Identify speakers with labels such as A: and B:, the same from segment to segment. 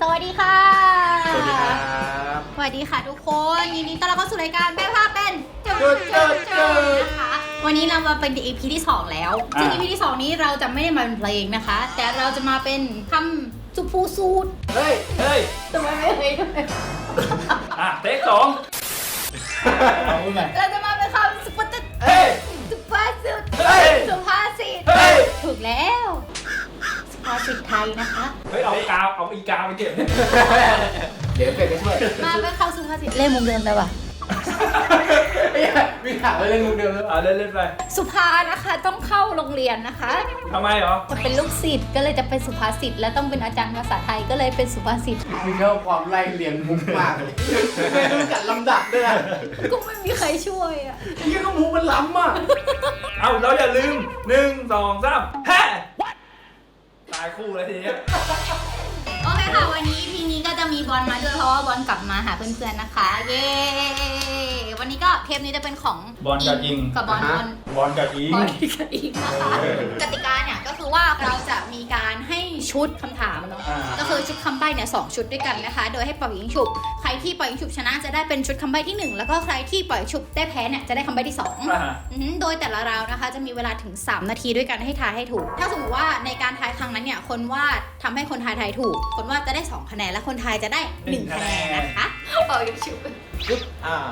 A: สวัสดีค่ะ
B: สวัสดีครับ
A: สวัสดีค่ะทุกคน ยินดีต้อนรับเข้าสู่รายการแม่ภาพเป็น
B: จุดจุดจุด
A: นะคะวันนี้เรามาเป็น EP ที่ 2 แล้วซึ่ง EP ที่ 2 นี้เราจะไม่ได้มาเป็นเพลงนะคะ แต่เราจะมาเป็นคำสุปูสูตร
B: เฮ้ยเฮ้ย
A: ทำไมไม่เคยด้วย
B: อะเทคสองเอาไง
A: เราจะมาเป็นคำสุปต
B: เฮ้ย
A: สุภาษิต
B: เฮ้ย
A: สุภาษิต
B: เฮ้ย
A: ถูกแล้ว สุภาษิตไทยนะคะ
B: เฮ้ยเอากาวเอาอีกาวไปเก็บเนี่ย
C: เดี๋ยวเป็ดจะช่วย
A: มาเป็นคำสุภาษิตเล่นมุมเดิมเลยว่ะ
C: วิ่งถามไปเล่นมุกเดิมแล้ว
B: เอาเล่นเล่นไป
A: สุภานะคะต้องเข้าโรงเรียนนะคะ
B: ทำไมเหรอ
A: จะเป็นลูกศิษย์ก็เลยจะเป็นสุภาษิตและต้องเป็นอาจารย์ภาษาไทยก็เลยเป็นสุภาษิต
C: มีเท่าความไล่เรียงมุกมากเลยไม่รู้จัดลำดับด้วยอะ
A: ก็ไม่มีใครช่วยอะ
C: ไอ้เหี้ยก็มุกมันล้ำอะ
B: เอาเราอย่าลืมหนึ่งสองสามแฮ่ ตายคู่แล้วทีเนี้ย
A: โอเคค่ะ วันนี้ทีนี้ก็จะมีบอลมาด้วยเพราะว่าบอลกลับมาหาเพื่อนๆนะคะ เย้ วันนี้ก็เทปนี้จะเป็นของ
B: บอลกับยิง
A: กับบอลบอล
B: บอลกับยิง
A: บอลกับอิงนะคะ
B: เออ
A: กติกาเนี่ยก็คือว่าเราจะมีการให้ ชุดคำถามเนาะ
B: อ่า
A: ก็คือชุดคำใบ้เนี่ยสองชุดด้วยกันนะคะ โดยให้เป่ายิงฉุบใครที่เป่ายิงฉุบชนะจะได้เป็นชุดคำใบ้ที่หนึ่งแล้วก็ใครที่ปล่อยฉุบได้แพ้เนี่ยจะได้คำใบ้ที่สอง
B: อ่า
A: อือหือโดยแต่ละราวนะคะจะมีเวลาถึง 3 นาทีด้วยกันให้ทายให้ถูก ถ้าสมมติว่าในการทายครั้งนั้นเนี่ยคนวาดทำให้คนทายทายถูก คนวาดจะได้ 2 คะแนนและคนทายจะได้ 1 คะแนนนะคะ เป่ายิงฉุบ
C: ชุดอ่า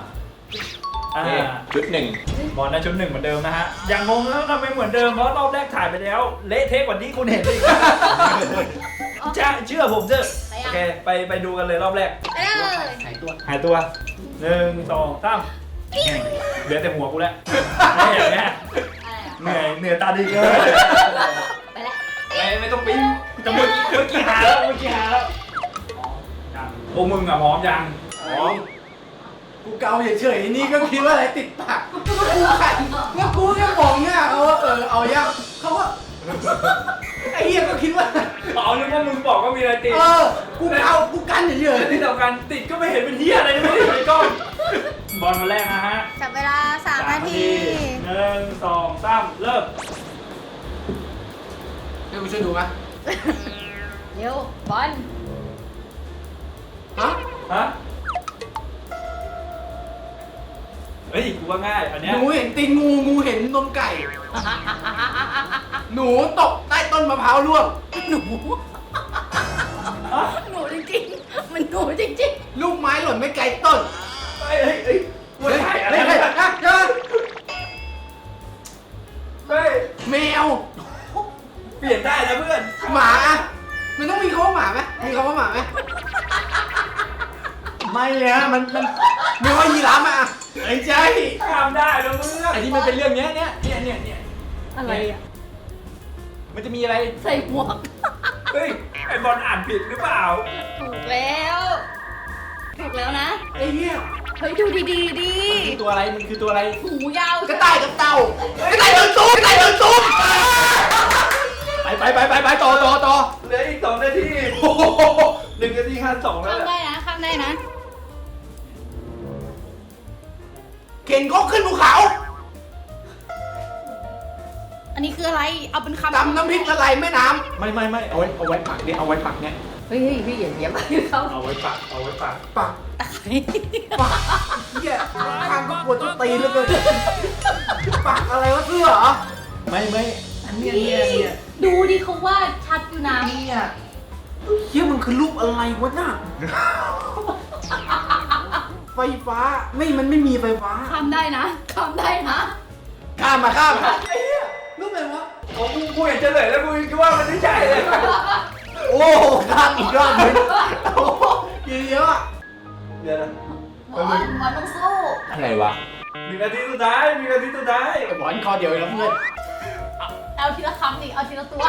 B: อ่า
C: ชุดหนึ่ง
B: บอลได้ชุดหนึ่งเหมือนเดิมนะฮะ อย่างงงแล้วทำไมเหมือนเดิม เพราะรอบแรกถ่ายไปแล้ว เละเทะกว่านี้คุณเห็นอีกจะเชื่อผมเถอะโอเคไปไปดูกันเลยรอบแรก
A: ไปเลย
C: หายตัว
B: หายตัวหนึ่งสองสามเหลือแต่หัวกูแล้วไม่เห็นไง
A: อะไรอะ
B: เหนื่อยเหนื่อยตาดีเกิน
A: ไปแล้ว
B: ไม่ไม่ต้องปิ้งจะเมื่อกี้เมื่อกี้หาแล้วเมื่อกี้หาแล้วยังโอ้มึงอะพร้อมยัง
C: อ๋อ กูเกาเฉยๆนี่ก็คิดว่าอะไรติดปากกูขันแล้วกูแค่มองหน้าเขาว่าเออเอายังเขาว่าไอ้เหี้ยก็คิดว่า
B: เอานึกว่ามึงบอกว่ามีอะไรติด
C: เออ กูเอากูกันเฉย
B: ที่สำคัญติดก็ไม่เห็นเป็นเฮียอะไรไม่ได้อยู่ในกล้องบอลมาแรกนะฮะ
A: จับเวลา 3 นาที
B: หนึ่งสองสามเริ่ม
C: ๆให้กูช่วยดูไหม
A: เร็วบอล
C: ฮะ
B: ฮะ ฮ้ยกูว่าง่าย อันเนี้
C: ห
B: ย
C: นูเห็นตีนงูงูเห็นนมไก่ หนูตกใต้ต้นมะพร้าวร่วง
A: หนู หนูจริงๆ มันหนูจริง
C: ลูกไม้หล่นไม่ไกลต้น
B: เฮ้ยเฮ้ยเฮ้ยกูว่าถ่ายอะไร
C: เฮ้ย
B: เนี่ย
C: เฮ้ยเฮ้ย
B: เฮ้ย
C: แมว
B: เปลี่ยนได้นะเพื่อน
C: หมาอะมันต้องมีคำว่าหมาไหมมีคำว่าหมาไหม
B: ไม่เลยฮะมันมัน
C: มีคำว่ายีราฟไหมอะ ไอ้ใช่
B: ข้ามได้แล้วเพื่อน
C: ไอ้ที่มันเป็นเรื่องเนี้ยเนี้ยเนี่ยเนี่ยเนี่ย
A: ๆอะไรอะ
C: มันจะมีอะไร
A: ใส่หมวก
B: เฮ้ยไอบอลอ่านผิดหรือเปล่า
A: ถูกแล้ว ถูกแล้วนะ
C: ไอ้เหี้ย
A: เฮ้ยดูดีๆดี
C: คือตัวอะไร มันคือตัวอะไร
A: หูยาว
C: กระต่ายกับเต่ากระต่ายโดนซุ้มกระต่ายโดนซุ้มไปไปไปไปไปต่อต่อต่อ
B: เหลืออีกสองนาที
C: โอ้โห
B: หนึ่งนาทีห้าสองแล้ว
A: ข้าม
B: แหละ
A: ได้นะข้ามได้นะ
C: ตำน้ำพริกละลายแม่น้ำไม่ไม่ไม่เอาไว้เอาไว้ปักเนี่ยเอาไว้ปักเนี่ย
A: เฮ้ยพี่อย่าเยี่ยมเขา
B: เอาไว้ปักเอาไว้ปัก
C: ปัก
A: ตาย
C: ปักเหี้ยข้างก็ปวดต้นตีนเหลือเกินปักอะไรวะเสื้อเหรอไม่ไม่อันเนี้ยเนี่ยเนี่ย
A: ดูดิเขาวาดชัดอยู่นะ
C: เนี่ยเฮียมันคือรูปอะไรวะน่ะไฟฟ้าไม่มันไม่มีไฟฟ้า
A: ข้ามได้นะข้ามได้นะ
C: ข้ามมาข้ามมาไอ้เหี้ยรูปอะไรวะ
B: โอ้กูกูเห็นเฉลยแล้วกูคิดว่ามันไม่ใช่เลย
C: โอ้ข้ามอีกรอบหนึงโอ้โหเยอะๆอะ
B: เดี๋ยวนะ
A: บอลบอลต้องสู้
C: อะไรวะ
B: หนึ่งนาทีสุดท้ายหนึ่งนาทีสุดท้าย
C: ไอ้บอลคอเดียวเองนะเพื่อน
A: เอาทีละคำดิเอาทีละตัว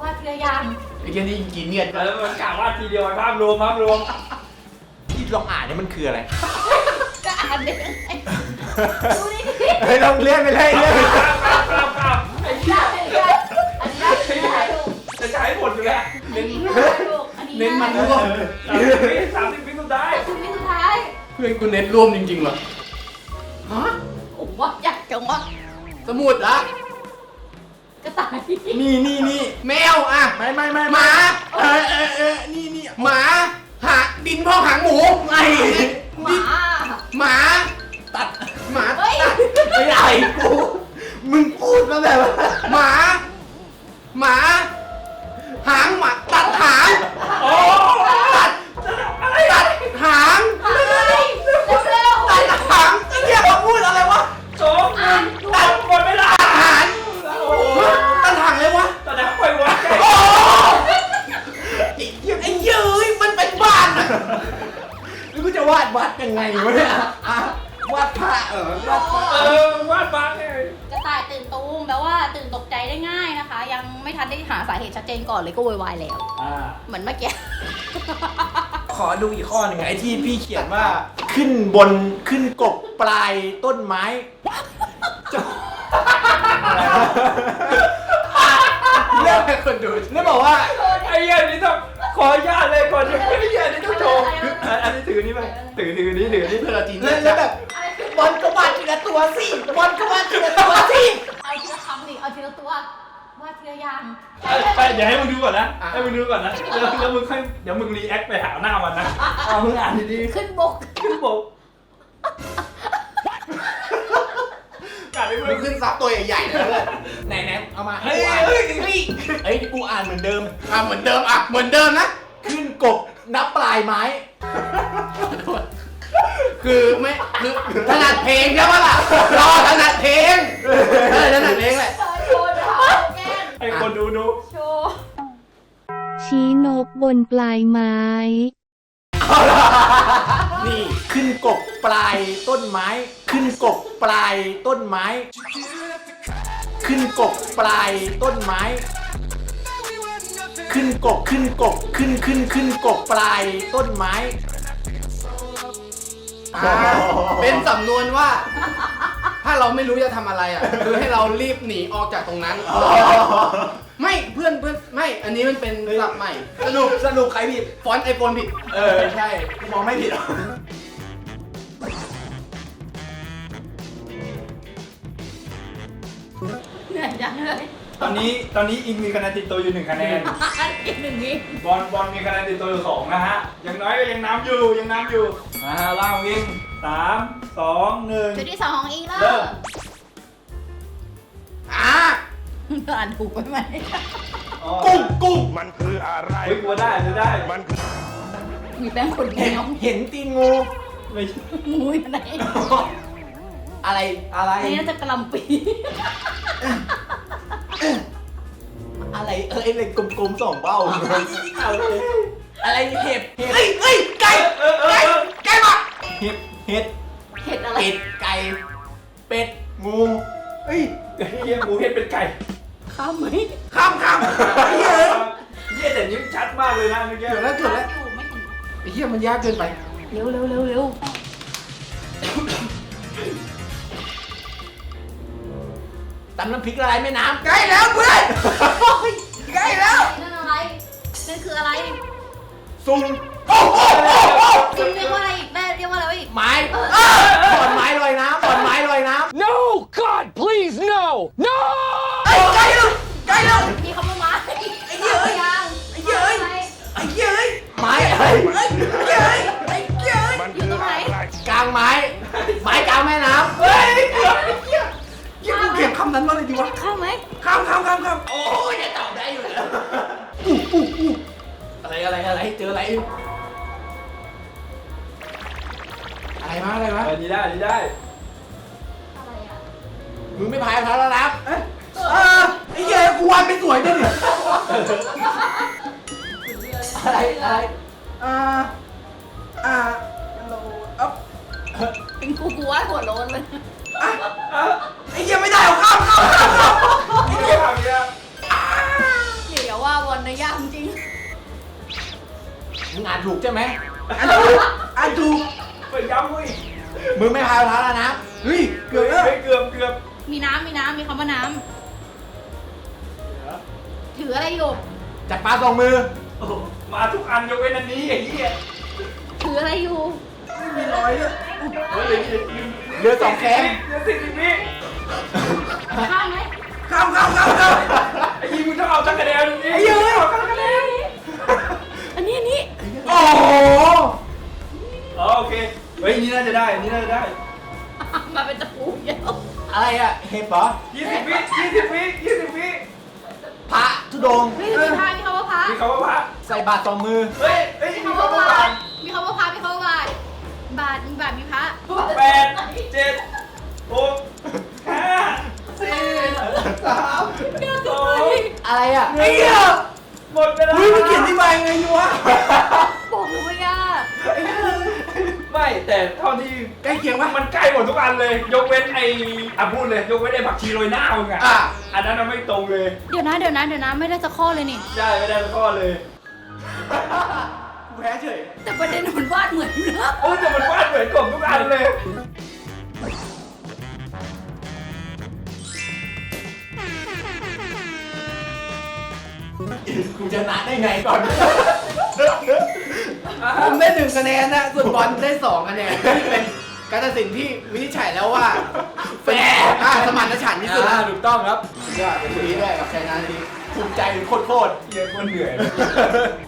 A: วาดทีละอย่าง
C: ไอ้เหี้ยนี่กินเงียบ
B: แล้วมันกล่าวว่าทีเดียวภาพรวมภาพรวม
C: ที่ลองอ่านเนี่ยมันคืออะไร
A: จะอ่านได้ยังไงดูดิ
C: เฮ้ยลองเลื่อนไปเลยเลื่อนไป
B: กลับกลับกลับกลั บไอ้เหี้ย
A: ได้ได้อันนี้ได้อันนี้ได้ถูก
B: จะใช้หมดอยู่แล้ว
A: อันนี้ได้ถูกอันนี้
C: เน้นมัน
A: ด้
C: ร่วม
B: สามสิบวิสามสิบวิสุดท้าย
A: ชีวิสุดท้าย
C: เพื่อนกูเน็ตร่วมจริงๆเหรอฮะ
A: ผมว่าอยากจังวะ
C: สมุดละ
A: กระต่าย
C: นี่นี่นี่แมวอะ
B: ไม่ไม่ไม่
C: หมาเออเออเออนี่นี่หมางพอหางหมูไม่
A: หมา
C: หมาตัดหมา
A: เฮ้ย
C: ไม่ได้กู มึงพูดมาแบบว่าหมา หมา หางหมาตัดหาง
B: โอ้
C: ตัดตัดหาง
A: เฮ้ยเร็ว
C: ตัดหางไอ้เหี้ยเขาพูดอะไรวะ
B: สองหนึ่งตัดหมดเวลา
C: ตัดหาง
B: โอ้โห
C: ตัดหางเลยวะ
B: ตัดหางไปวัดไง
C: โอ้ยไอ้เหี้ยเอ้ยมันเป็นบ้านอะแล้วกูจะวาดวัดยังไงวะเนี่ย
A: ตื่นตกใจได้ง่ายนะคะ ยังไม่ทันได้หาสาเหตุชัดเจนก่อนเลยก็โวยวายแล้ว
B: อ่า
A: เหมือนเมื่อกี้
C: ขอดูอีกข้อหนึ่งไอ้ที่พี่เขียนว่า ขึ้นบนขึ้นกบปลายต้นไม้จะเลือกให้คนดูแล้วบอกว่า
B: ไอ้เหี้ยนี่ต้องขออนุญาตเลยก่อนจะไอ้เหี้ยนี่ต้องโชว์อันอันนี้ถือนี่ไปถือถือนี่ถือนี่
C: เพื่อจีนแล้วแบบบอลก็วาดทีละตัวสิบอลก็วาดทีละตัวสิ
A: เอา ทีละคำดิเอาทีละตัวว่าทีละอย่าง
B: ไปเดี๋ยวให้มึงดูก่อนนะ ให้มึงดูก่อนนะแล้วแล้วมึงค่อยเดี๋ยวมึงรีแอคไปหาหน้ามันนะ
C: เอามึงอ่านดี
A: ขึ้นบก
B: ขึ้นบอกกัดไป
C: ๆ
B: มึ
C: มึ
B: ง
C: งขึ้นซับตัวใหญ่ๆเลยไหนไหนๆเอามาให้
B: เฮ้ย
C: กูอ่าน
B: เฮ้ยเฮ้ย
C: เอ้ยกูอ่านเหมือนเดิม อะเหมือนเดิมอะเหมือนเดิมนะ ขึ้นกบนับปลายไม้ คือไม่คือถนัดเพลงใช่ปะล่ะรอถนัดเพลงเออถนัดเพลงแหละ
A: โชว์เดี๋ยวแกล้ง
B: ให้คนดูดู
A: โชว์
D: ชี้นกบนปลายไม้
C: นี่ขึ้นกบปลายต้นไม้ ขึ้นกบปลายต้นไม้ ขึ้นกบปลายต้นไม้ ขึ้นกบขึ้นกบขึ้นขึ้นขึ้นกบปลายต้นไม้ เป็นสำนวนว่า ถ้าเราไม่รู้จะทำอะไรอะ คือให้เรารีบหนีออกจากตรงนั้น ไม่เพื่อนเพื่อนไม่อันนี้มันเป็นศัพท์ใหม่
E: สรุปสรุปใครผิด
C: ฟอนต์ไอโฟนผิด
E: เออใช่กูมองไม่ผิดหรอก
A: เหนื่อยจังเลย
B: ตอนนี้ตอนนี้อิงมีคะแนนติดตัวอยู่หนึ่งคะแนน
A: อีกหนึ่งนี้
B: บอลบอลมีคะแนนติดตัวอยู่สองนะฮะอย่างน้อยก็ยังน้ำอยู่ยังน้ำอยู่อ่าล่างวิ่งสามสองหนึ่ง
A: จุดที่สองของอีเลอ
B: เริ่ม
A: ร์
C: อ่า
A: อ่านถูกไหมไหม
B: อ๋อ
C: กุ้งกุ้ง
F: มันคืออะไร
B: เฮ้ยกลัวได้จะได้
F: มันคือ
A: มีแป้งขนแม
C: เห็น
A: ว
C: เห็นตีนงู
B: ไม่ใช่
A: งูอยู่ไหน
C: อะไรอะไร
A: อันนี้น่าจะกระหลำปี
C: อะไรเอ้ยอะไรกลมๆสองเบ้าอะไรอะไรเห็บเห็บเฮ้ยเฮ้ยไก่
B: เออเออ
C: ไก่
B: เออ
C: ไก่มาเห็บเห็ด
A: เห็ดอะไร
C: เป็ดไก่เป็ดงูเฮ้ย
B: เฮียหมูเห็ดเป็นไก่
A: ข้ามไหม
C: ข้ามข้ามไอ้เหี้ย
B: เฮียแต่ยิ้มชัดมากเลยนะเมื่อกี้
C: เกิดแล้วเกิดแล้ว
A: อยู่ไม่ถึง
C: ไอ้เหี้ยมันยากเกินไป
A: เร็วเร็วเร็วเร็ว
C: ตำน้ำพริกละลายแม่น้ำใกล้แล้วเพื่อน ใกล้แล้ว
A: นั่นอะไรนั่นคืออะไร
C: ซุ่มโอ้โหโอ้โห
A: จริงเรียกว่าอะไรอีกแม่เรียกว่าอะไรอีก
C: ไม้ขอนไม้ลอยน้ำขอนไม้ลอยน้ำ
F: No God please no no
C: ไอ้ใกล้แล้วใกล้แล้ว
A: มีคำว่าไม้
C: ไอ้เหี้ยเอ้ย
A: ยัง
C: ไอ้เหี้ยเอ้ยไอ้เหี้ยเอ้ยไม้อะไรไอ้เหี้ยเอ้ยไอ้เหี้ยเอ้ย
F: มันคืออะไร
C: กลางไม้ ไม้กลางแม่น้ำเฮ้ยเกือบไอ้เหี้ยเหี้ยกูเขียนคำนั้นมาเลยดีวะ
A: ข้ามไหม
C: ข้ามข้ามข้ามข้ามโอ้ยจะตอบได้อยู่แล้วอู้อู้ อู้อะไรอะไรอะไรเจออะไร อะไรมาอะไรมา
B: เออดีได้ดีได้
A: อะไรอะ
C: มึงไม่พายพาแล้วนะเอ๊ะเออไอ้เหี้ยกูวาดไม่สวยด้วยดิอะไรอะไรอ่าอ่าโลอัพ
A: เป็นกูกูว่าหัวโล้นเลย
C: ไอ้เหี้ยไม่ได้เอาข้ามข้ามข้ามข้าม
B: ไม่ได้ทำเนี่ย
C: ถูกใช่ไหมอ่านถูกอ่านถูก
B: ไปย้ำเว้ย
C: มึงไม่พายพาแล้วนะเฮ้ยเกื
B: เกื
C: อ
B: อ
C: บบแล้ว
B: เกือบเกือบ
A: มีน้ำมีน้ำมีคำว่าน้ำถืออะไรอยู่
C: จับปลาสองมือ
B: โอ้โหมาทุกอันยกเว้นอันนี้ไอ้เหี้ย
A: ถืออะไรอยู่
C: มีรอยด้วย
B: เฮ้ยเหลือสิบ
C: เรือสองแคม
B: เหลือสิบวิ
A: ข้ามไหม
C: ข้ามข้ามข้ามข้าม
B: ไอ้ยีมึงต้องเอาทั้งคะแนนนี้
C: ไอ้เหี้ย
B: เอาทั้งคะแน น
A: อันนี้อันนี้
C: โอ้โห
B: ฮ้ยนี่น่าจะได้ นี่น่าจะได้
A: มาเป็นตะปูเดียว
E: อะไรอะเห็บเหรอ
B: ยี่สิบวิยี่สิบวิยี่สิบวิ
E: พระธุดงค์
A: มีมีพระมีคำว่าพระ
B: มีคำว่าพระ
E: ใส่บาตรสองมือ
B: เฮ้ยเฮ้ย
A: มี
B: มี
A: คำว่า
B: คำว่า
A: บา
B: บา
A: ท
B: ท
A: มีคำว่าพระมีคำว่าบาทบาทมีบาทมีพระ
B: แปดเจ็ดหกห้าสี่สามสอง
E: อะไรอะ
B: ไอ้เหี้ย หมดเวลา
C: เฮ้ยมันเขียนที่ใบไงอยู่วะ
A: บอกเลยว่ายาก
B: ไม่แต่เท่าที่
C: ใกล้เคียงปะ
B: มันใกล้หมดทุกอันเลย ยกเว้นไอ้อะพูดเลย ยกเว้นไอ้ผักชีโรยหน้ามึงอะ
C: อะ
B: อันนั้นน่ะไม่ตรงเลย
A: เดี๋ยวนะเดี๋ยวนะเดี๋ยวนะไม่ได้สักข้อเลยนี่
B: ใช่ไม่ได้สักข้อเลย
C: กูแพ้เฉย
A: แต่ประเด็นมันวาดเหมือนนะ
B: โอ้แต่มันวาดเหมือนกบทุกอันเลย
E: กูจะนัดได้ไงก่อน
C: ผมได้หนึ่งคะแนนนะส่วนบอลได้สองคะแนนที่เป็นการตัดสินที่วินิจฉัยแล้วว่าแฟร์อะสมานฉันท์ที่สุด
E: อ่าถูกต้องครับ
C: ยอดเป็นดีด้วยกับชัยนาที
E: ภูมิใจโคตรโคตร
B: เยอะคนเหนื่อย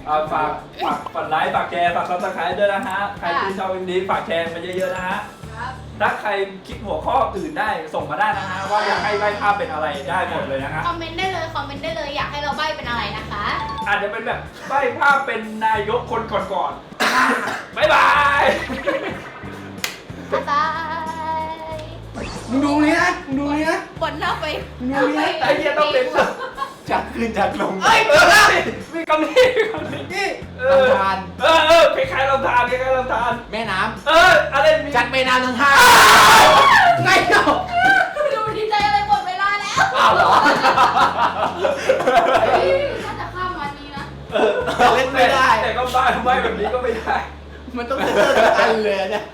B: เอาฝากฝากกดไลค์ฝากแชร์ฝากซับสไครต์ด้วยนะฮะ ใครที่ชอบวิดีโอฝากแชร์มาเยอะๆนะฮะ
A: ครับ
B: ถ้าใครคิดหัวข้ออื่นได้ส่งมาได้นะฮะ ว่าอยากให้ใบภาพเป็นอะไรได้หมดเลยนะฮะ
A: คอมเมนต์ได้เลย คอมเมนต์ได้เลยอยากให้เราใบ้เป็นอะไรนะคะ
B: อาจจะเป็นแบบใบภาพเป็นนายกคนก่อนๆบ๊ายบาย
A: บ๊ายบาย
C: มึงดูนี้นะ มึงดูนี้นะ
A: บนหน้าไป
C: ดูนี่
B: ไอ้เหี้ยต้องเป็นแบบ
E: จากขึ้นจากลง
B: เอ้ยเออมีคำนี้มีคำนี้
C: นี่
B: เออ
E: ลำธาร
B: เออเออคล้ายๆลำธารคล้ายๆลำธาร
E: แม่น้
B: เอออะไรมีำ
E: จากแม่น้ำทั้งห้า
C: ไงเนาะ
A: ดูดีใจอะไรหมดเวลาแล้ว
E: อ้าวเหรอ
A: น่าจะข้ามวันนี้นะ
B: เออ
C: เล่นไม่ได้
B: แต่ก็บ้าใบแบบนี้ก็ไม่ได้
C: มันต้องเซ็นเซอร์ทุกอันเลยเนี่ย